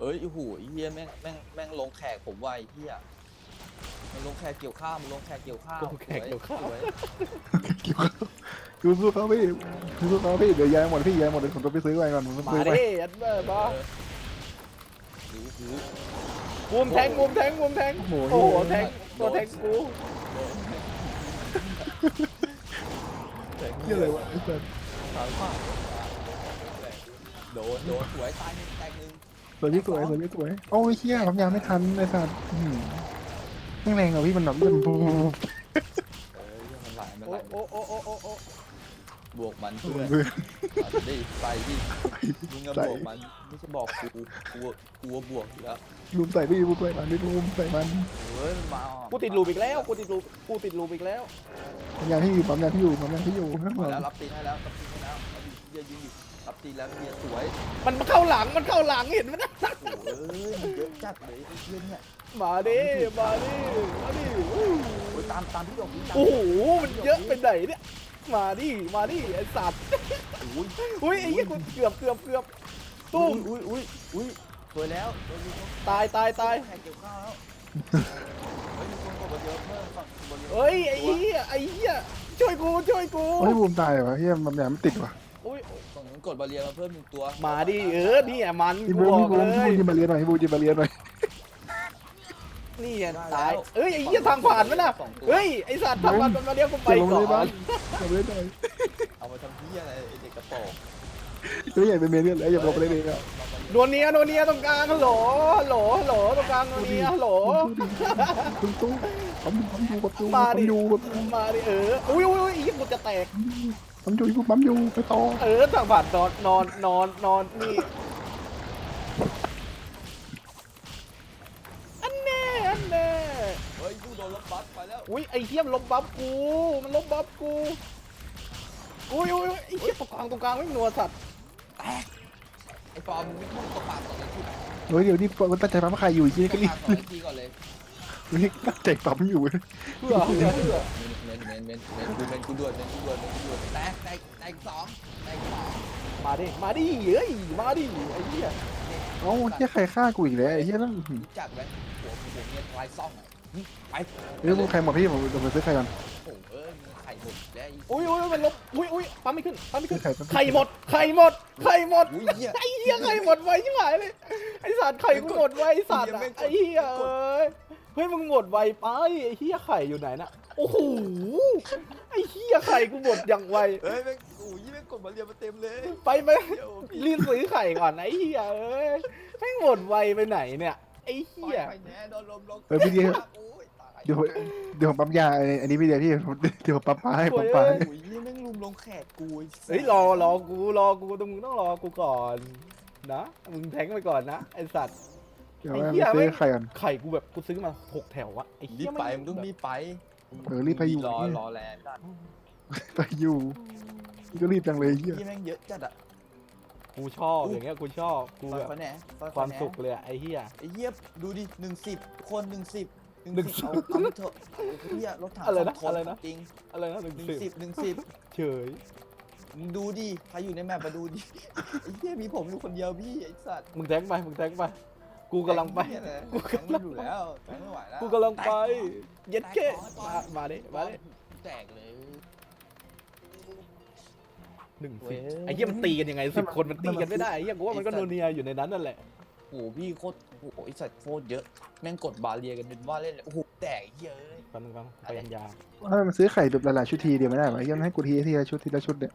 เอ้ยโอ้โหไอ้เฮียแม่งแม่งแม่งลงแขกผมไวะไอ้เฮียมันลงแขกเกี่ยวข้าวมันลงแขกเกี่ยวข้าวลงแขกเกี่ยวข้าวสดูสู้เขาพี่ดูสู้เขาพี่เดี๋ยวยายหมดพี่ยายหมดเดี๋ยวผมต้องไปซื้อไว้ก่อนผมต้องมาซื้อไว้ดิอันเบอร์บอหรือหรือมุมแทงมุมแทงมุมแทง โอ้โหโอ้โหแทงตัวแทงกูเหี้ยอะไรวะไอ้สัส สามข้าวโดนโดนสวยตายหนึ่งแตกหนึ่ง สวยพี่สวยสวยพี่สวยโอ้ยเหี้ยผมยางไม่ทันไอ้สัสอืมแม่งแรงอะพี่มันแบบมันบูมเออเรื่องมันไหลมันโอ้ไหลโอ้โอ้โอ้โอ้โอ้บวกมันบูเพื่อนมเอาดิไปดิมึงก็บวกมันไม่ใช่บอกกูกูกูว่าบวกอยู่แล้วบูมใส่พี่บูมใส่มันพี่บูมใส่มันเฮ้ยมันมากูติดลูปอีกแล้วกูติดลูปกูติดลูปอีกแล้วผมยางที่อยู่ผมยางที่อยู่ผมยางที่อยู่ข้างหมาลัแล้วงรับตีนให้แล้วรับตีนให้แล้วเอาดิเฮียยืน อยู่รับตีนแล้วเฮียสวยมันเข้าหลังมันเข้าหลังเห็นไหมนะโอ้ยมันเยอะจัดเลยไอ้เพื่อนเนี่ยมาดิมาดิมาดิอู้โอ้ยตามตามพี่หยกพี่ตามโอ้โหมันเยอะไปไหนเนี่ยมาดิมาดิไอ้สัตว์โอ้ยอุ้ยไอ้เหี้ยกูเกือบเกือบเกือบตุ้ตุ้มมอุ้ยอุ้ยอุ้ยสวยแล้วโดนลูกนกตายตายตายแข่งเกี่ยวข้าวแล้วเฮ้ยมีคนกดมาเยอะเพิ่มฝั่งบนเยอะเฮ้ยไอ้เหี้ยไอ้เหี้ยช่วยกูช่วยกู โอ้ยบูมตายเหรอเฮียมันยางไม่ติดว่ะอุ้ยฝั่งนู้น กดบาเรียมาเพิ่มหนึ่งตัวมาดิเออนี่อะมันพี่กูบูมบอพี่กบูมเลพี่บูยมยิงมาเรียนหน่อยพี่บูมยิงมาเรียนหน่อยนี่อะตายเอ้ยไอ้เหี้ยทางผ่านไหมน่ะเฮ้ยไอ้สัตว์ทางผ่านมันมาเรียกกูไปเดี๋ยวลงก่อเลยบ้านนอย่าไปเล่นหน่อยเอามาทำเพี้ยอะไรไอ้เด็กกระโปรงไม่อยากเป็นเมียเนี่ยเลยอย่าบอกไปเลยเองอะนวลเนียนวลเนียตรงกลางฮัลโหลฮัลโหลฮัลโหลตรงกลางนวลเนียฮัลโหล ตุ้งตุ้งผมผมอยู่กับตุ้งมาผมดิอยู่กับมาดิเออ อุ้ยอุ้ยอุ้ยไอ้เหี้ยกูจะแตก ผมอยู่ผมอยู่ไปต่อเออทางผ่านนอนนอนนอนนอนนี่อันแน่อันแน่เฮ้ยกูโดนลบบัฟไปแล้วอุ้ยไอ้เหี้ยมันลบบัฟกูมันลบบัฟกูอุ้ยอุ้ยอุ้ยไอ้เหี้ยตรงกลางตรงกลางไม่มีหนัวสัตว์ไอ้ปอมมึงไม่ต้องตบปากสองนาทีเฮ้ยเดี๋ยวนี้มันตั้งใจปั๊มใครอยู่ยี่ตก็บรีปาบกสองนาทีก่อนเลย นี่ตั้งใจปั๊มอยู่เพื่อเพื่อเพื่อเมนเมนเมนเมนกูเมนกูด่วนเมนกูด่วนเมนกูด่วนแตกแตกแตกสองแตกสองมาดิ มาดิเฮ้ย มาดิ ไอ้เหี้ยเอ้าเฮียใครฆ่ากูอีกแล้วไอ้เฮียนั่นรู้จักไหมหัวหัวเมียทลายซ่องอะไปเรื่องมึงใครหมดพี่ผมผมไปซื้อใครก่อนโอ้เออไข่หมดแล้วอุ้ยอุ้ยมันลบอุ้ยอุ้ยปั๊มไม่ขึ้นปั๊มไม่ขึ้นไข่หมดไข่หมดไข่หมดไอ้เหี้ยไข่หมดไวชิบหายเลยไอ้สัตว์ไข่กูหมดไว้ไอ้สัตว์ไอ้เหี้ยเอ้ย เฮ้ยมึงหมดไวไปไอ้เหี้ยไข่อยู่ไหนน่ะโอ้โหไอ้เหี้ยไข่กูหมดอย่างไวเฮ้ยแม่งโอ้ยแม่งกดมาเรียนมาเต็มเลยไปไปเดี๋ยวพี่รีบซื้อไข่ก่อนไอ้เหี้ยเอ้ยแม่งหมดไวไปไหนเนี่ยไอ้เหี้ยไปแน่โดนลมลงเออพี่เดียวโอ้ยตายเดี๋ยวเดี๋ยวผมปั๊มยาอันนี้พี่เดียวพี่ผมเดี๋ยวผมปั๊มมาให้ปั๊มมาโอ้ให้ยนี่แม่งลุมลงแขกกูไอ้สัสเฮ้ยรอรอกูรอกูต้องมึงต้องรอกูก่อนนะมึงแทงไปก่อนนะไอสัตว์ เดี๋ยวไปซื้อใครก่อนไข่กูแบบกูซื้อมาหกแถวอะไอ้รีเหี้ยบไปมึงต้องรีบไปเออรีบไปอยู่รอรอแลนด์ดันไปอยู่ก็รีบจังเลยเฮียที่แม่งเยอะจัดอะกูชอบอย่างเงี้ยกูชอบกูซอยแบบเขาแหน่ซอยความแหน่สุขเลยอะไอ้เหี้ย ไอ้เหี้ยดูดิหนึ่งสิบคนหนึ่งสิบหนึ่งหนึ่งสิบเอาเอาไปเถอะไอ้เหี้ยรถถังอะไรนะสงคอะไรนะ จริงอะไรนะหนึ่งหนึ่งสิบสิบหนึ่งสิบ เฉยมึงดูดิ ใครอยู่ในแมปมาดูดิ ไอ้เหี้ยมีผมอยู่คนเดียวพี่ไอ้สัตว์มึงแทงไปมึงแทงไป กูกำลังไปอ้เหี้ยเลยกูแทงกำลังไม่อยู่แล้วแทงไม่ไหวแล้วกูกำลังไป เย็ดแตเก้กต่อมามาดิมาดิแตกเลยหนึ่งเว้สิยบไอ้เหี้ยมันตีกันยังไงสิบคนมันตีกันไม่ได้ไอ้เหี้ยกูว่ามันก็ไอ้สัโนตว์เนียอยู่ในนั้นนั่นแหละโอ้โหพี่โคตรโอ้โหไอ้สัตว์โคตรเยอะแม่งกดบาเรียกันเป็นว่าเล่นเลยโอ้โหแตกไอ้เหี้ยเอ้ยแป๊บนึงแป๊บนึงไปยันยาถ้ามันซื้อไข่แบบหลายๆชุดทีเดียวไม่ได้หรอยังให้กูทีทีละชุดทีละชุดเนี่ย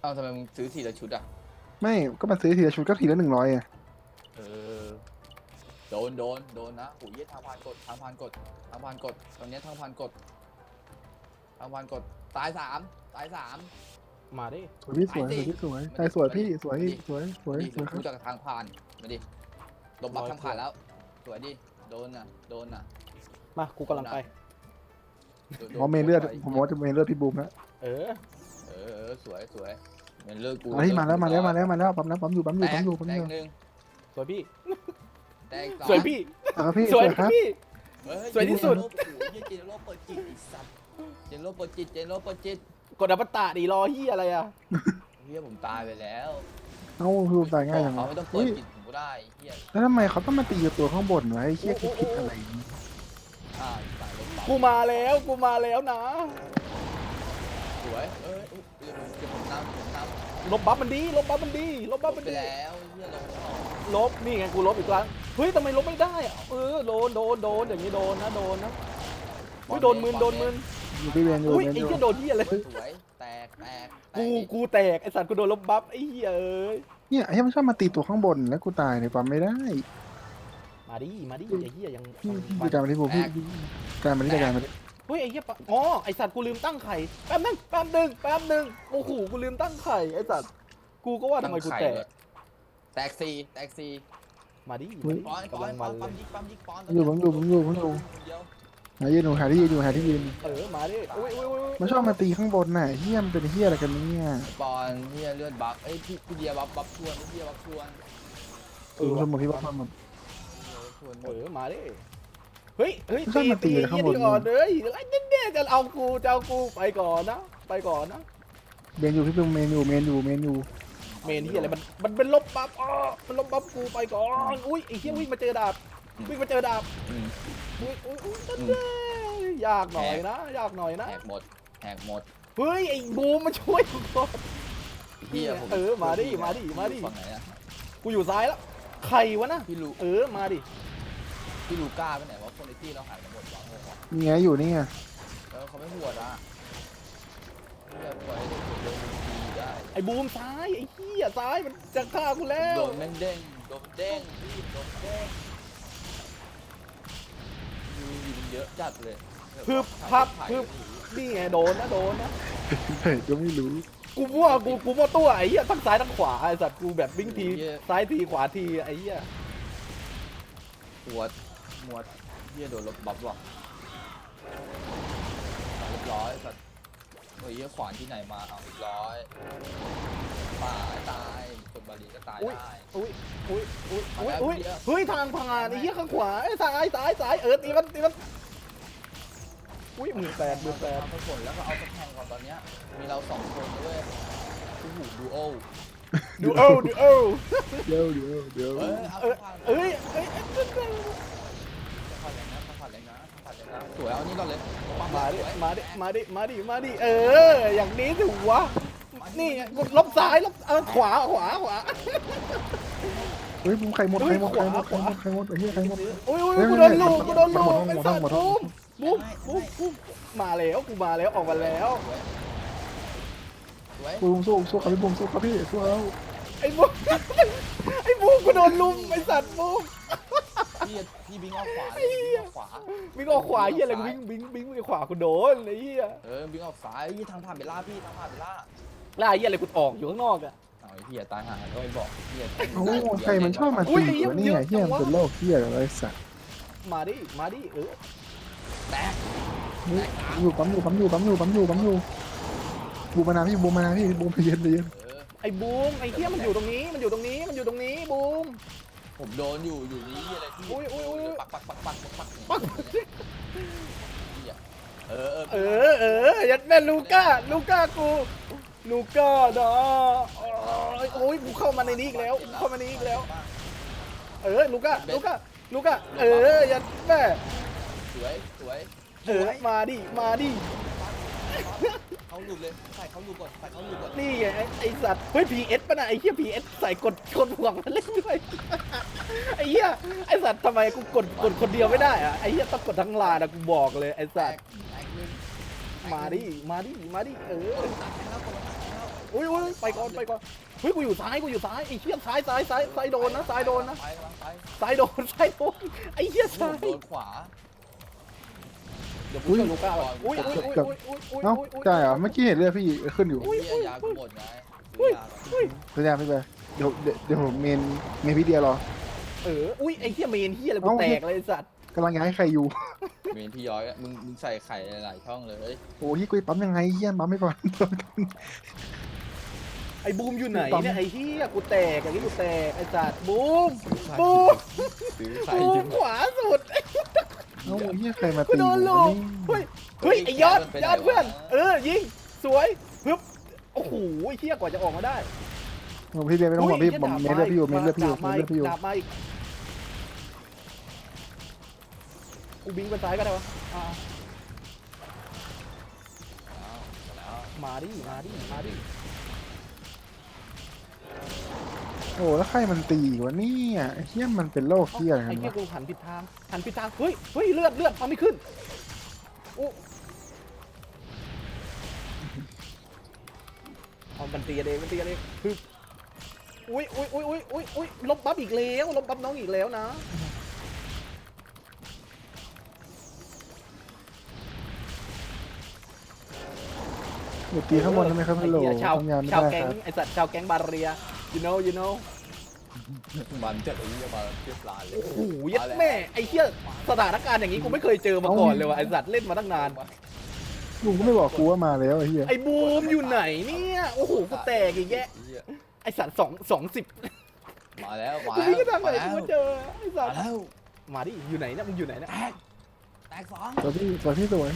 เอ้าทำไมมึงซื้อทีละชุดอะไม่ก็มาซื้อทีละชุดก็ทีละหนึ่งร้อยอะเออ โดนโดนโดนนะโอ้ยเหี้ยทางพานกดทางพานกดทางพานกดตอนเนี้ยทางพานกดทางพานกดตายสามตายสาม มาดิ สวยพี่สวยสวยพี่สวยใช่สวยพี่สวยสวยสวยดิสวยครัรู้บจักทางผ่านมาดิลบบัฟทางผ่านแล้วสวยดิโดนน่ะโดนน่ะมา กูกำลังไป โดนหมอเมนเลือดโนผมว่าจะเมนเลือดพี่บูมแล้วเออ เออเออสวยสวยเมนเลือดกูเฮ้ยมาแล้วมาแล้วมาแล้วมาแล้วปั๊มแล้วปั๊มอยู่ปั๊มอแตยู่ปั๊กมอยู่ปั๊มแตอกยู่หนึ่งสวยพี่ แตกสองสวยพี่เออพี่สวยครับ พี่เฮ้ยสวยที่สุดโอ้โหเหี้ยเจนโรเปิดจิตไอ้สัตว์เจนโรเปิดจิตเจนโรเปิดจิตกดอัปตะดีรอเฮียอะไรอะ เฮียผมตายไปแล้วเอ้าพี่บูมตายง่ายจังเขาวะไม่ต้องเปิอุ้ดยจิตผมกูได้ไอ้เฮียแล้วทำไมเขาต้องมาตีกับตัวข้างบนวะไอ้เหี้ยคิดผิดอะไรอ่าสายลมกูมาแล้วกูมาแล้วนะสวยเอ้ยอุ๊ยเดี๋ยวผมเดี๋ยวผมน้ำผมน้ำลบบัฟมันดีลบบัฟมันดีลบบัฟมันไปดีแล้วไอ้เฮียลงไม่ออกลบนี่ไงกูลบอีกครั้ง เฮ้ยทำไมลบไม่ได้อะเออโดนโดนโดนอย่างนี้โดนนะโดนนะเฮ้ยโดนมืนโดนมืนอยู่พี่เวนอยู่อุ้ยเวนไอ้อยู่ เหี้ยโดนเหี้ยเลยสวย แตก แตกแตกูอีกูแตกไอสัตว์กูโดนลบบัฟไอ้เหี้ยเอ้ยเนี่ยไอ้เหี้ยมันชอบมาตีตัวข้างบนแล้วกูตายเนี่ยปั๊มไม่ได้มาดิมาดิไอ้เหี้ยยังพี่ยังพี่ฟันการมาที่ผมพี่การมาที่การมาที่เฮ้ยไอ้เหี้ยปะอ๋อไอสัตว์กูลืมตั้งไข่แป๊บนึงแป๊บนึงแป๊บนึงโอ้โหกูลืมตั้งไข่ไอสัตว์กูก็ว่าทำไมกูแตก แตกสี่แตกสี่ มาดิมาดิปอนปอกำลันงปอมันนเลปั๊มยยิงปั๊มยิงปอนอยู่ผมอยู่ผมอยู่ผมอยู่เดียวหายืนอยู่หาที่ยืนอยู่หาที่ยืนเออมาดิอุ้ยอุ้ยอุ้ยอุ้ยมันชอบมาตีข้างบนน่ะเฮียมันเป็นเฮียอะไรกันเนี่ยปอนเฮียเลือดบัฟเอ้ยพี่พี่เดียบัฟบัฟชวนพี่เดียบัฟชวนเออสมมติพี่ว่ามันเดียวชวนหมเอดอมาดิเฮ้ยเฮ้ยชอบมาตีตีข้างบน เหี้ยก่อนเลยไอ้เด็กๆจะเอากูจะเอากูไปก่อนนะไปก่อนนะเบนอยู่พี่เป็นเมนอยู่เมนอยู่เมนอยู่ เมนที่อะไรมันมันเป็นลบบัฟอ๋อมันลบบัฟกูไปก่อนอุ้ยไอ้เหี้ยวิ่งมาเจอดาบวิ่งมาเจอดาบอืมอุ้ยอุ้ยอุ้ยนั่นแน่ยากหน่อยนะยากหน่อยนะแหกหมดแหกหมดเฮ้ยไอ้บูมมาช่วยกูก่อนเฮียผมเออมาดิมาดิมาดิฝั่งไหนอะกูอยู่ซ้ายแล้วใครวะนะพี่ลูเออมาดิพี่ลูก้าไปไหนวะคนในที่เราหายไปหมดวะงงวะนี่ไงอยู่นี่ไง อ้บูมซ้ายไอ้เหี้ยซ้ายมันจะฆ่ากูแล้วโดนแม่งเด้งโดนเด้งพี่โดนเด้งยูยิงเยอะจัดเลยพึบพับพึบนี่ไงโดนนะโดนนะเฮ้ยก็ไม่รู้กูมั่วกูกูมั่วตัวไอ้เหี้ยทั้งซ้ายทั้งขวาไอ้สัตว์กูแบบวิ่งทีซ้ายทีขวาทีไอ้เหี้ยหัวหมวดเฮียโดนลบบัฟว่ะเรียบร้อยสัตว์ เฮ้ยเหี้ยขวานที่ไหนมาเอาเรียบร้อยป่าตายกดบาลีก็ตายได้อุ้ยอุ้ยอุ้ยอุ้ยมาแล้วอุ้ยเดี๋ยวเฮ้ยทางพังงานไอ้เหี้ยข้างขวาไอ้ซ้ายซ้ายซ้ายเออตีมันตีมันอุ้ยมือแปดมือแปดเอาผลแล้วก็เอาสักแข่งก่อนตอนเนี้ยมีเราสองคนด้วยโอ้โหดูโอดูเอ้าดูเอ้าเดี๋ยวเดี๋ยวเดี๋ยวเออเอาเออผ่านเอ้ยเอ้ยผ่ สวยเอานี่ก่อนเลยมาดิ มาดิ มาดิ มาดิ มาดิ เออ อย่างนี้ถือวะ นี่ไงกดลบซ้ายลบเออขวา ขวา ขวา เฮ้ยผมใครหมดใครหมดใครหมดใครหมดใครหมดไอ้เหี้ยใครหมด อุ้ยอุ้ยเฮ้ยกูโดนลูกหมกูดโดนลูกหมดไอ้หมดสัตว์หมดบูมบูมบูมบูมมาแล้ว กูมาแล้ว ออกมาแล้วสวยบูมสู้สู้ครับพี่บูมสู้ครับพี่สู้เอาไอ้บูมไอ้บูมกูโดนลุมไอ้สัตว์บูม พี่พี่บิงออกขวาเลยบิงออกขวา วิ่งออกขวาเฮียอะไรวิ่งวิ่งวิ่งไปขวากูโดนไอ้เหี้ยเออบิงออกซ้ายยี่ทางผ่านเบลล่าพี่ทางผ่านเบลล่าแล้วไอ้เหี้ยอะไรกูออกอยู่ข้างนอกอะเอาไอ้เหี้ยตายห่าก็ไม่บอกเหี้ยโอ้ใครมันชอบมาตีวะนี่ไงเฮียมันเป็นโรคเฮียอะไรสัตว์มาดิมาดิเออแตกอยู่ปั๊มอยู่ปั๊มอยู่ปั๊มอยู่ปั๊มอยู่ปั๊มอยู่บูมมานาพี่บูมมานาพี่บูมไปเย็นไปเย็นเออไอ้บูมไอ้เหี้ยมันอยู่ตรงนี้มันอยู่ตรงนี้มันอยู่ตรงนี้บูม ผมโดนอยู่อยู่นี่อะไรพี่อุ้ยอุ้ยอุ้ยปักปักปักปักปักปักปักเออเออเออเออยัดแม่ลูก้าลูก้ากูลูก้าเนาะโอ้ยกูเข้ามาในนี้อีกแล้วเข้ามาในนี้อีกแล้ว เออลูก้าลูก้าลูก้าเออยัดแม่สวยสวยเออมาดิมาดิ เขาหลุดเลยใส่เขาหลุดก่อนใส่เขาหลุดก่อนนี่ไงไอ้ไอ้สัตว์เฮ้ยพีเอสป่ะนะไอ้เหี้ยพีเอสใส่กดกดห่วงมาเล่นด้วยไอ้เหี้ยไอ้สัตว์ทำไมกูกดกดคนเดียวไม่ได้อะไอ้เหี้ยต้องกดทั้งลานอะกูบอกเลยไอ้แตสัตกว์แตกหนึ่งมาดิมาดิมาดิเออตัดให้แล้วคนละตัดให้แล้วอุ้ยอุ้ยไปก่อนไปก่อนเฮ้ยกูอยู่ซ้ายกูอยู่ซ้ายไอ้เหี้ยซ้ายซ้ายซ้ายซ้ายโดนนะซ้ายโดนนะไปกำลังไปซ้ายโดนซ้ายโดนไอ้เหี้ยผซ้ามยโดนขวา เดี๋ยวกูช่วยลูก้าก่อนอุ้ยอุ้ยอุ้ยอุ้ยอุ้ยอุ้ยเอ้าอุ้ยใช่เหรอเมื่อกี้เห็นเลือดพี่ขึ้นอยู่เฮียยากูหมดไงซื้อยาก่อนอุ้ยสัญญาพี่ไปเดี๋ยวเดี๋ยวผมเมนเมนพี่เดียรอเอออุ้ยไอ้เหี้ยเมนเหี้ยอะไรกูเอ้าแตกเลยไอ้สัตว์กำลังย้ายใครอยู่เมนพี่ย้อยอะมึงมึงใส่ไข่หลายๆช่องเลยโอ้ยกูปั๊มยังไงเฮียปั๊มไม่ก่อนไอ้บูมอยู่ไหนปั๊มเนี่ยไอ้เหี้ยกูแตกอย่างนี้กูแตกไอ้สัตว์บูมบูซื้อมไข่บูจริมงขวาสุด เอ้าเฮียใครมากูตีโดนลูกเฮ้ยเฮ้ยไอ้ยอดยอดเพื่อน เออยิงสวยปึ๊บโอ้โหไอ้เหี้ยกว่าจะออกมาได้พี่เบียร์ไม่ต้องห่วงพี่ผมเมนเลือดพี่อยู่เมนเลือดพี่อยู่เมดานบเลือดพี่อยู่ดาบมาอีกกูบิงไปซ้ายก็ได้วะอ่าเอาแล้วมาดิมาดิมาดิ โอ้แล้วใครมันตีวะเนี่ยไอ้เฮี้ยมันเป็นโรคเฮี้ยอะไรไอ้กันเหี้ยวะกูหันผิดทางหันผิดทางเฮ้ยเฮ้ยเลือดเลือดเอาไม่ขึ้นโอ้เอามันตีกันเองมันตีกันเองคืออุ้ยอุ้ยอุ้ยอุ้ยอุ้ยอุ้ยลบบัฟอีกแล้วลบบัฟน้องอีกแล้วนะเดี๋ยวตีข้างบนทำไมครับฮัลโหลไอ้เหี้ยชาวทำงานไม่ชาวได้แก๊งครับไอสัตว์ชาวแก๊งบาเรีย you know you know มันจะไอ้เหี้ยมาเทียบลานเลยโอ้โหยัดแม่ไอ้เหี้ยสถานการณ์อย่างนี้กูไม่เคยเจอมาก่อนเลยว่ะไอสัตว์เล่นมาตั้งนาน ลุงก็ไม่บอกกูว่ามาแล้วไอ้เหี้ยไอ้บูมอยู่ไหนเนี่ยโอ้โหกูแตกอีกแยะไอ้เหี้ยไอสัตว์สองสองสิบมาแล้วมากูแล้ววิ่งไปทางไหนมากูแล้วไม่เจอไอสัมาตว์แล้วมาดิอยู่ไหนเนี่ยมึงอยู่ไหนเนี่ยแตกแตกสองตัวพี่ตัวพี่สวย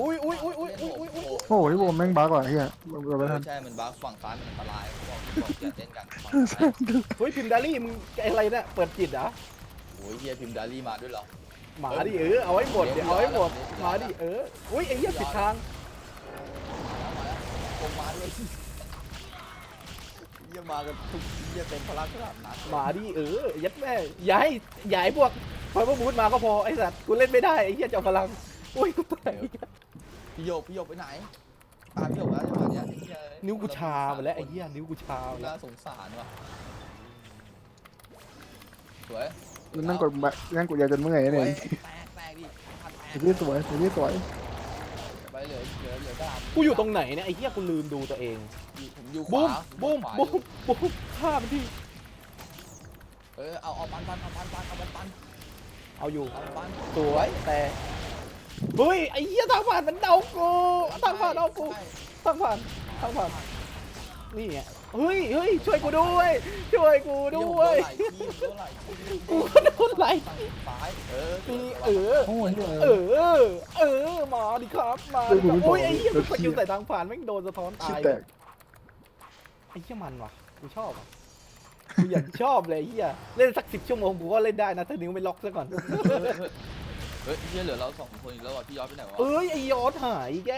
อุ้ยอุ้ยอุ้ยอุ้ยอุ้ยอุ้ยอุ้ยโอ้โหพี่โบมแม่งบ้ากว่าไอ้เหี้ยเราไปทันใช่ มันบักฝั่งซ้ายมันอันตรายบอกบอกอย่าเล่นกันฝั่งซ้ายเฮ้ยพิมพ์ดารี่มึงอะไรเนี่ยเปิดจิตเหรอโอ้ยเฮียพิมพ์ดารี่มาด้วยเหรอมาดิเออเอาไว้หมดเดี๋ยวเอาไว้หมดมาดิเอออุ้ยไอ้เหี้ยผิดทางมาแล้วผมมาด้วยเฮียมากันทุกเฮียเต็มพลังขนาดนั้นมาดิเออยัดแม่อย่าให้อย่าให้พวกพอพวกบูธมาก็พอไอสัตว์กูเล่นไม่ได้ไอ้เหี้ยเจ้าพลังอุ้ยกูแตก พี่โยกพี่โยกไปไหนตามพี่โยกแล้วจังหวะเนี้ยไอ้เหี้ยนิ้วกูชาไปแล้วไอ้เหี้ยนิ้วกูชาไปแล้น่าวสงสารว่ะสวยนั่งกดบะนั่งกดยาจนเมื่อยสเนี่วยยแตกแตกดิพันแตตัวกพี่สวยตัวพี่สวยไปเหลือเหลือเหลือดาบกูอยู่ตรงไหนเนี่ยไอ้เหี้ยกูลืมดูตัวเองผมอยู่ขบูวามบูมขวาบูมบูมฆ่ามันที่เออเอาเอาปันปันเอาปันปันเอาปันปันเอาอยู่ เอาปันสวยแต่ เฮ้ยไอ้เหี้ยทางผ่านมันเดากูทางผ่านเดากูใช่ทางผ่านทางผ่านนี่ไงเฮ้ยเฮ้ยช่วยกูด้วย ช่วยกูด้วยโดนไหลทีโดนไหลทีกูก็โดนไหลซ้ายเออนี่เออโอ้ยเหี้ยเออเออมาดิครับมาดิครับโอ้ยไอ้เหี้ยมันสกิลใส่ทางผ่านแม่งโดนสะท้อนชิบตายแตกไอ้เหี้ยมันว่ะกูชอบอะกูอยากชอบเลยไอ้เหี้ยเล่นสักสิบชั่วโมงกูก็เล่นได้นะถ้านิ้วไม่ล็อกซะก่อน เฮ้ยเฮียเหลือเราสองคนอีกแล้วอะพี่ยอดไปไหนวะเอ้ยไอ้ยอดหายอีกแก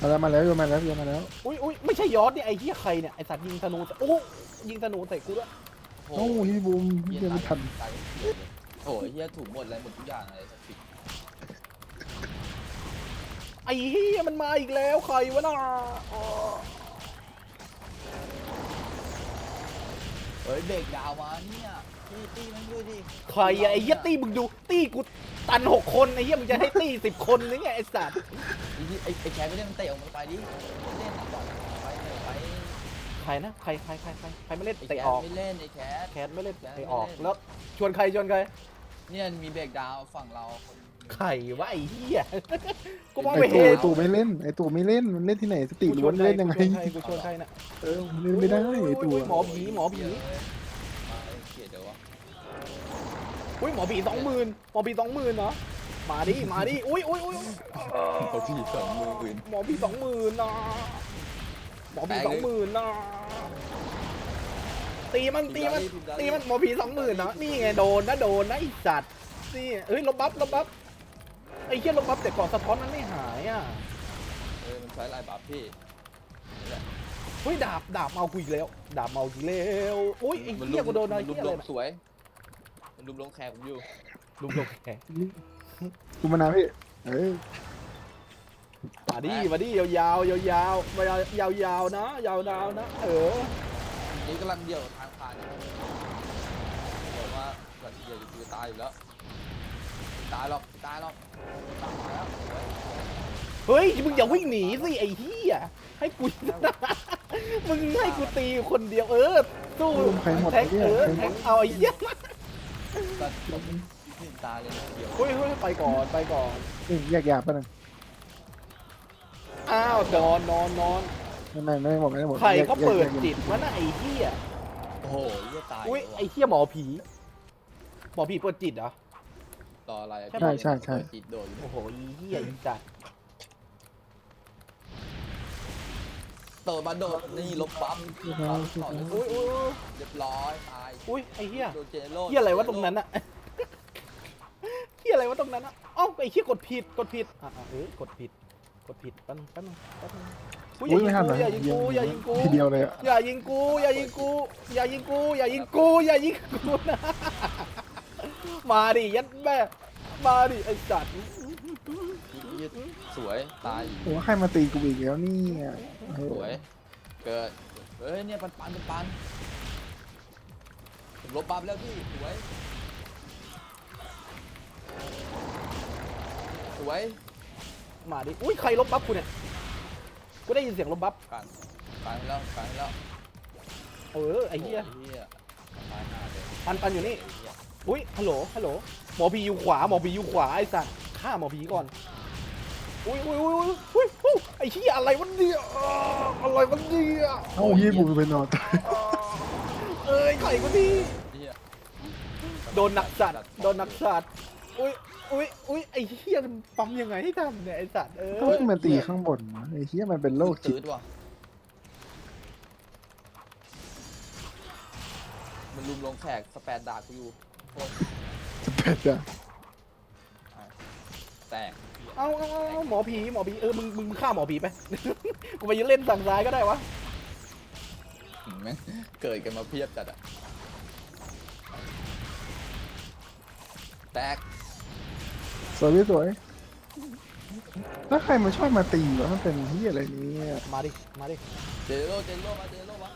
มาแล้วมาแล้วโยนมาแล้วโยนมาแล้วอุ้ยอุ้ยไม่ใช่ยอดเนี่ยไอ้เหี้ยใครเนี่ยไอ้สัตว์ยิงธนูใส่โอ้ยิงธนูใส่กูด้วยโอ้โอ้ยพี่บูมพี่เฮียเบียร์ไม่ทันตายเหี้ยเลยโอ้ยเฮียถูกหมดเลยหมดทุกอย่างเลยสักทีไอ้เหี้ยมันมาอีกแล้วใครวะน่ะอ๋อเฮ้ยเบรกดาวมาเนี่ยตีตีมันด้วยดิใครอะไอ้เหี้ยตี้มึงดูตี้กู ตันหกคนไอ้เหี้ยมึงจะให้ตี้สิบคนหรือไงไอ้สัตว์ไอ้ที่ไอ้ไอ้แคทไม่เล่นมันเตะออกมาไปดิไม่เล่นนะบอลไปเลยไปใครนะใครใครใครใครใครไม่เล่นไอ้แคเตะทออก ไม่เล่นไอ้แคทแคทไม่เล่นแคทเตะออกไม่เล่น แล้วชวนใครชวนใครเนี่ยมีเบรกดาวฝั่งเราคนใครวะไอ้เหี้ยกูมองไอไม่ตู่เห็นไอตู่ไม่เล่นไอตู่ไม่เล่นมันเล่นที่ไหนสติล้วนเล่นยังไงกูชวนใครกูชวนใครน่ะเออมันเล่นไม่ได้ไอตู่อุ้ยหมอผีหมอผีมา อุ้ยหมอผีสองหมื่นหมอผีสองหมื่นเหรอมาดิมาดิอุ้ยอุ้ยอุ้ยเขาพี่สองมือปืนหมอผีสองหมื่นนะหมอผีสองหมื่นนะตีมันตีมันตีมันหมอผีสองหมื่นนะนี่ไงโดนนะโดนนะไอ้สัตว์นี่เฮ้ยลบบัฟลบบัฟไอ้เหี้ยลบบัฟแต่ก่อนสะท้อนมันไม่หายอะเออมันใช้ลายบัฟพี่เฮ้ยดาบดาบเมากูอีกแล้ว ดาบเมาอีกแล้วอุ้ยไอ้เหี้ยกูโดนอะไรลุเหี้มยลอะไรงนะสวย มันลุมลงแขกผมอยู่ลุงลงแขกกูมานาพี่เออมาดิมาดิยาวยาวยาวยาวยาวยาวยาวนะ ยาวยาวนะ เออนี่กำลังเดี่ยวทางผ่านบอกว่าก่อนที่จะจะตายอยู่แล้วตายหรอกตายหรอกตายแล้วสวยเฮ้ยมึงอย่าวิ่งหนีสิไอ้เหี้ยให้กูมึงให้กูตีคนเดียวเออสู้ใครหมดแท็กเนี่ยเออใครหมแท็ดกเอาไอ้เหี้ย ก็ตบขึ้นตาเลยเดี่ยวเฮ้ยเฮ้ยไปก่อนไปก่อน นี่แยกยาป่ะนั่นอ้าวนอนนอนนอน ไม่ไม่ไม่หมดไม่หมดใครแยกเขาแยกเปิดแยกจิตวะน่ะไอ้เหี้ยโอ้โหเยี่ยตายอุ้ยไอ้เหี้ยหมอผี หมอผีเปิดจิตเหรอ ต่ออะไรใช่ใช่ใช่ติดโดดอยู่โอ้โหไอ้เหี้ยไอ้จัด โดดมาโดดนี่ลบปั๊มครับต่อเลยอุ้ยอุ้ยอุ้ยเรียบร้อยตายอุ้ยไอ้เหี้ยโดนเจโร่เหี้ยอะไรวะตรงนั้นอะเหี้ยอะไรวะตรงนั้นอะเอ้าไอ้เหี้ยกดผิดกดผิดอะอะเออกดผิดกดผิดแป๊บนึงแป๊บนึงแป๊บนึงอุ้ยอุ้ยไม่ทันเหรออย่ายิงกูอย่ายิงกูทีเดียวเลยอะอย่ายิงกูอย่ายิงกูอย่ายิงกูอย่ายิงกูอย่ายิงกูนะมาดิยัดแม่มาดิไอ้สัตว์ยืด สวยตายอีกโอ้ใครมาตีกูอีกแล้วเนี่ยเออสวยเกิดเฮ้ยเนี่ยปันปันปันปันผมลบปั๊มแล้วพี่สวยสวยมาดิ อุ้ยใครลบบัฟกูเนี่ย กูได้ยินเสียงลบบัฟกันกันแล้วกันแล้วเออไอ้เหี้ยโเหี้ยตายหน้าเลยปันปันอยู่นี่ อุ้ยฮัลโหลฮัลโหลหมอผีอยู่ขวาหมอผีอยู่ขวาไอ้สัตว์ฆ่าหมอผีก่อน อุ้ยอุ้ยอุ้ยอุ้ยอุ้ยอุ้ยไอ้เหี้ยอะไรวะเนี่ยอ้าวอะไรวะเนี่ยเอ้าเฮียบุกไปนอนตายอ้าวเอ้ยไข่กูดีเหี้ยโดนหนักสัตว์โดนหนักสัตว์อุ้ยอุ้ยอุ้ยไอ้เหี้ยมันปั๊มยังไงให้ทำเนี่ยไอ้สัตว์เอเฮ้อยมันตีข้างบนวะไอ้เฮียมันเป็นโรคจิตืตดว่ะมันลุมลงแขกสแปดดากูอยู่โคตรจะเป็ดอะแตก เอาเอาเอาเอาหมอผีหมอผีเออมึงมึงมึงฆ่าหมอผีไป กูไปยืนเล่นฝั่งซ้ายก็ได้วะหืมแม่งเกิดกันมาเพียบจัดอะแตกสวยพี่สวย แล้วใครมาชอบมาตีวะมันเป็นเฮียอะไรเนี่ยมาดิมาดิเจโร่เจโร่มาเจโร่มา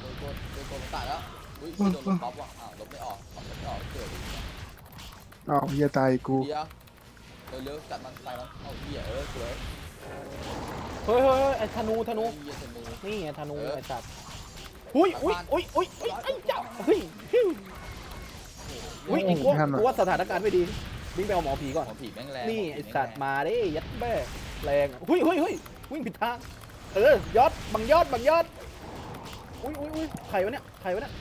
โดนโดนโดนโดนตายแล้วอุ้ยโดนลบป๊อปว่ะอ้าวลบไม่ออกลบไม่ออกเกิดอีกอ้าวเฮียตายกูเดียว เร็วๆจัดมันใส่มันเอาเหี้ยเออสวยเฮ้ยเฮ้ยเฮ้ยไอ้ธนูธนู เหี้ยธนูนี่ไงธนูเออ ไอ้สัตว์อุ้ยอุ้ยอุ้ยอุ้ยอุ้ยไอ้จับเฮ้ยฮิ้วอุ้ยไอ้กูว่ากูว่าสถานการณ์ไม่ดีวิ่งไปเอาหมอผีก่อนหมอผีแม่งแรงนี่หมไอ้ผีแม่งสัตว์แรงมาดิยัดแม่แรงอะเฮ้ยเฮ้ยเฮ้ยวิ่งผิดทาง เออยอดบังยอดบังยอดอุ้ยอุ้ยอุ้ยใครวะเนี่ยใครวะเนี่ย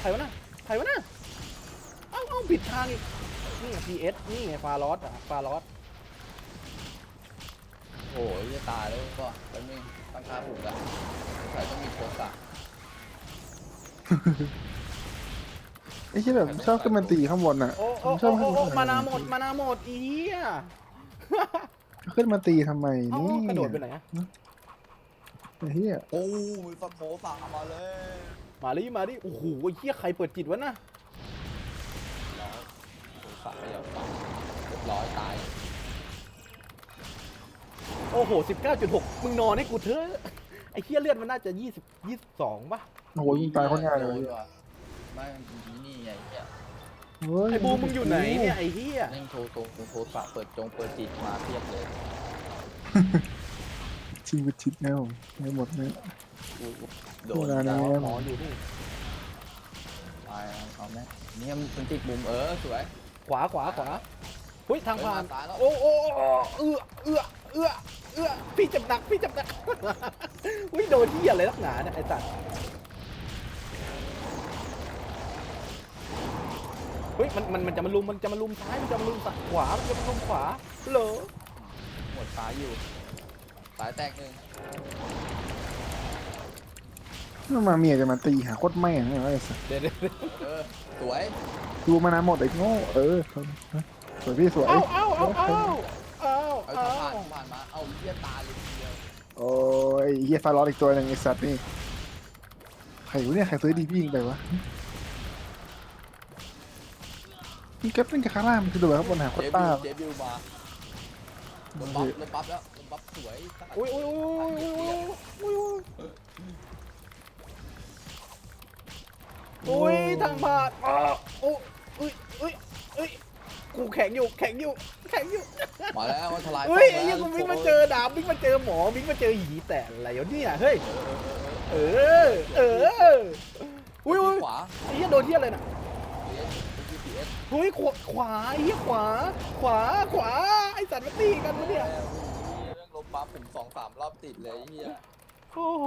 ใครวะเนี่ยใครวะเนี่ยเอ้าเอ้าผิดทางอีก นี่พีเอสนี่ไงฟาลอสอะฟาลอสโอ้ยจะตายแล้วก็แป๊บนึงตั้งค่าผูกอะใส่ต้องมีโคสอะไอ้เฮียแบบชอบขึ้นมาตีข้างบนอะโอ้โอ้ชอโอ้บโอ้โอ้มานาหมดมานาหมดอีเหี้ยขึ้นมาตีทำไมเอ้านี่กระโดดไปไหนอะไอ้เฮียโอ้ยสะโคสามมาเลยมาดิมาดิโอ้โหไอ้เหี้ยใครเปิดจิตวะน่ะแล้ว โคสะไปอย่างฝังเรียบร้อยตาย โอ้โห 19.6 มึงนอนให้กูเถอะ ไอ้เหี้ยเลือดมันน่าจะ 20 22ป่ะ โอ้ยมึงตายคนง่ายเลยโดนว่ะไม่มันนี่ไงเนี่ยเฮ้ยไอ้บูมมึงอยู่ไหนเนี่ย ไอ้เหี้ยเล่นโทรตรงโทรศัพท์เปิดจงเปิดจิตมาเพียบเลยชีวิตชิดแน่ผมไม่หมดเนี่ยอุ๊ยโดนเวลาแล้นี้วหมออยู่นี่ตายเอาไหมเนี่ยมันติดมุมเออสวย ขวาขวาขวาเฮ้ยทางผ่านเฮ้ยมาตายแล้วโอ้โอ้โอ้เอื้อเอื้อเอื้อเอื้อพี่จับหนักพี่จับหนักอุ้ยโดนเหี้ยอะไรนักหนาเนี่ยไอ้สัตว์เฮ้ยมันมันมันจะมาลุมมันจะมาลุมซ้ายมันจะมาลุมซ้ายขวามันจะมาลุมขวาเหรอหมดซ้ายอยู่ซ้ายแตกหนึ่งถ้ามาเมียจะมาตีหาโคตรแม่งเลยวะไอ้สัสเดี๋ยวเดี๋ยวเออสวย ดูมานานหมดไอ้โง่เออสวยพี่สวย เอาเอาเอาเอาเอาเอาเอาผ่านผ่านมา เอาเยี่ยตาเลยทีเดียวโอ้ยเฮียฟาร้อนอีกตัวหนึ่งไอ้สัตว์นี่ใครวะเนี่ยใครซื้อดีพี่ยิงไปวะนี่ก็เป็นกับข้างล่ามันคือดูแบบบนหาโคเจตรต้าวเจบิวมาลมบัฟลมบัฟแล้วลมบัฟสวยอุ้ยอุ้ยอุ้ยอุ้ยอุ้ยอุ้ยทางผ่านอ้าวโอ้ย อุ้ยอุ้ยอุ้ยกูแข็งอยู่แข็งอยู่แข็งอยู่มาแล้วมาทลายเฮ้ยไอ้ยังกูวิ่งมาเจอดาบวิ่งมาเจอหมอวิ่งมาเจอหีแต่อะไรวะเนี่ยเฮ้ยเออเอออุ้ยอุ้ยขวาไอ้ยังโดนที่อะไรน่ะพีเอสเฮ้ยขวาขวาไอ้เหี้ยขวา ขวาขวาไอ้สัตว์มาตีกันวะเนี่ยเรื่องลมบัฟผมสองสามรอบติดเลยเฮียโอ้โห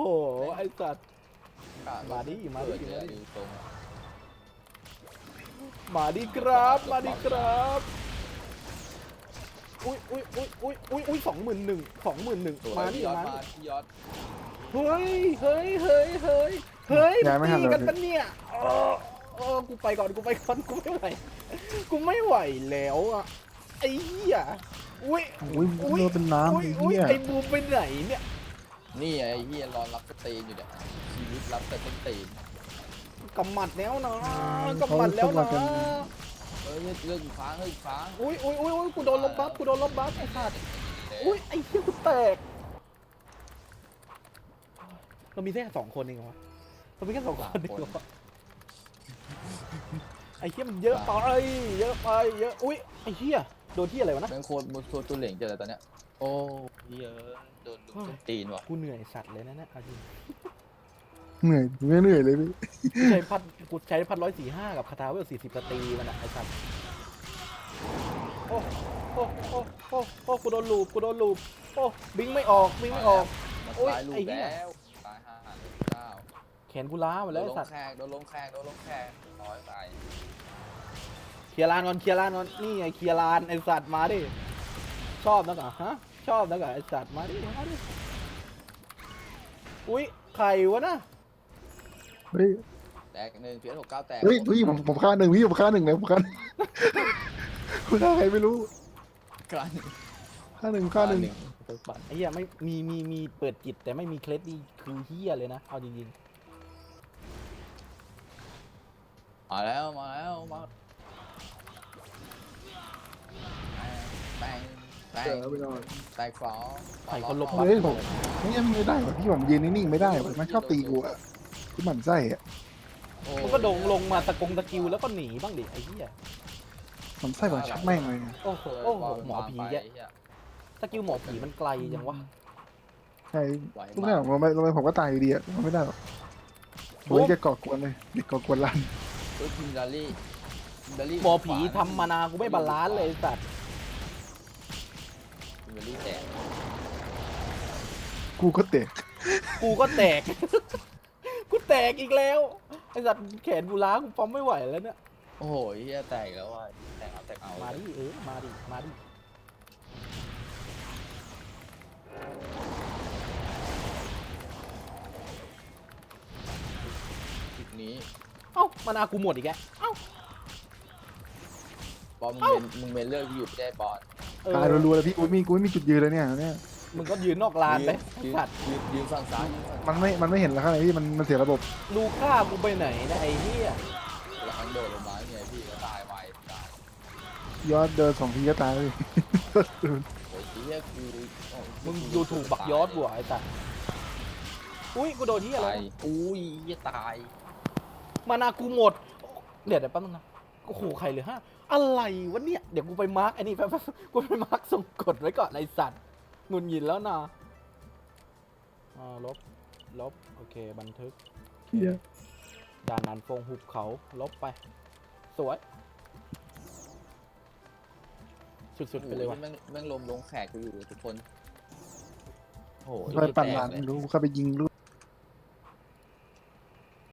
ไอ้สัตว์มาดิมาดิมาดิตรง มาดีครับ มาดีครับ อุ้ยอุ้ยอุ้ยอุ้ยอุ้ยอุ้ยสองหมื่นหนึ่งสองหมื่นหนึ่งสวยมาพี่ดิยอดมามาดิพี่ยอดเฮ้ยเฮ้ยเฮ้ยเฮ้ยเฮ้ยย้ายไม่ทันตีเลยกันปะเนี่ยเออเออกูไปก่อนกูไปก่อนกูไม่ไหวกูไม่ไหวแล้วอะไอ้เหี้ยอุ้ยอุ้ยอุ้ยเลือดเป็นน้ำอุ้ยไอ้อุ้ยเหี้ยไอ้บูมไปไหนเนี่ย นี่ไอ้เฮียรอนรับสเตนอยู่เนี่ยชีวิตรับแต่ต้นตีน กำหมัดแล้วนะกำหมัดแล้วนะเอ้ยเลือกอีกครั้งเลือกอีกครั้งอุ้ยอุ้ยอุ้ยอุ้ยกูโดนลมบัฟกูโดนลมบัฟไอ้สัตว์อุ้ยไอ้เหี้ยกูแตกเรามีแค่สองคนเองเหรอวะเรามีแค่สองคนเองเหรอวะไอ้เหี้ยมันเยอะไปเยอะไปเยอะอุ้ยไอ้เหี้ยโดนที่อะไรวะนะแม่งโคตรมุดตัวตัวเหล่งเจอเลยตอนเนี้ยโอ้เฮียโดนลูกต้นตีนว่ะกูเหนื่อยสัตว์เลยนะเนี่ยเอาจริง เหนื่อยไม่เหนื่อยเลยพี่กูใช้พัดกูใช้พัดร้อยสี่ห้ากับคาถาเวลสี่สิบตีมันอะไอ้สัตว์โอ้โอ้โอ้โอ้โอ้กูโดนลูบกูโดนลูบโอ้บิงไม่ออกบิงไม่ออกมันโอ้ยตายลูกไอ้เหี้ยแล้วตายห้าหันเก้าแขนกูล้าหมดโดแล้วนไอ้ลสังตว์แขกโดนลงแขกโดนลงแขกน้อยตายเคลียร์ลานก่อนเคลียร์ลานก่อนนี่ไงเคลียร์ลานไอ้สัตว์มาดิชอบนะกะฮะชอบนะกะไอ้สัตว์มาดิมาดิอุ้ยใครวะนะ เฮ้ยแตกหนึ่งเพียหกเก้าแตกเฮ้ยพี่ผมผมฆ่าหนึ่งพี่ผมฆ่าหนึ่งเลยผมฆ่าหนึ่งคุณฆ่าใครไม่รู้กลางฆ่าหนึ่งฆ่าหนึ่งตัวปั่นไอ้เหี้ยไม่มีมีมีเปิดจิตแต่ไม่มีเคล็ดนี่คือเหี้ยเลยนะเอาจริงมาแล้วมาแล้วมาแตงแตเจองไปหน่อยแตกสองๆไข่คนหลบเฮ้ยผมไม่ยังไม่ได้ว่ะพี่ผมยืนนิ่งๆไม่ได้ว่ะมันชอบตีกูอะ ที่หมันไส้อะโอ้มันก็โดงลงมาตะกงตะกิวแล้วก็หนีบ้างดิไอ้เหี้ย หมันไส้กว่าชักแม่งเลยโอ้โหเปิดโอ้โหวางหมอผีวางแกไปเหี้ยตะกิวหมอผีมันไกลจังวะใช่ไหวทุกอมาย่ากงมันไม่ไม่ผมก็ตายอยู่ดีอะมันไม่ได้หรอกโอ้ยจะก่อกวนเลยเด็กก่อกวนลันเฮ้ยพิมดาลี่พิมดาลี่หมอผีทำมานากูไม่บาลานซ์เลยไอ้สัตว์พิมดาลี่แตกกูก็เตะกูก็แตกกู แตกอีกแล้วไอ้สัตว์แขนกูล้ากูปั๊มไม่ไหวแล้วเนี่ยโอ้โหเฮียแตกแล้วว่ะแตกเอาแตกเอามาดิเออมาดิมาดิจุดนี้เอ้ามานากูหมดอีกแล้วเอ้า บอลมึงเป็นมึงเป็นเลือกที่อยู่ไม่ได้บอลเออตายรัวๆเลยพี่กูไม่มีกูไม่มีจุดยืนเลยเนี่ยเนี่ย มึงก็ยืนนอกลานไปไอ้ยืนสัตว์ยืนยืนฝั่งซ้ายยืนฝั่งมันไม่ มันไม่เห็นแล้วข้างในพี่มันมันเสียระบบ ลูก้ากูไปไหนนะไอ้เหี้ยแล้วมันโดดลงมาไงพี่แล้วตายไวตายยอดเดินสองทีก็ตายเลยโอ้ยเฮียกูโอ้ยมึงดูถูกบักยอดบัวไอ้สัตว์อุ้ยกูโดนที่อะไรตายอุ้ยเฮียตายมานากูหมดเดี๋ยวเดี๋ยวแป๊บนึงนะโอ้โหใครเหลยฮะ อะไรวะเนี่ย เดี๋ยวกูไปมาร์กไอ้นี่แป๊บๆกูไปมาร์กส่งกดไว้ก่อนไอ้สัตว์ห งุนหงินแล้วนะอ่าลบ ลบ โอเค บันทึกเหี้ยด่านนันฟงหุบเขา ลบไป สวย สุดๆไปเลยโอ้ว่ะ แม่งแม่งลมลงแขกกูอยู่ทุกคน โอ้โห ไปปั่นแตกหลังเลยรู้เข้าไปยิงลูก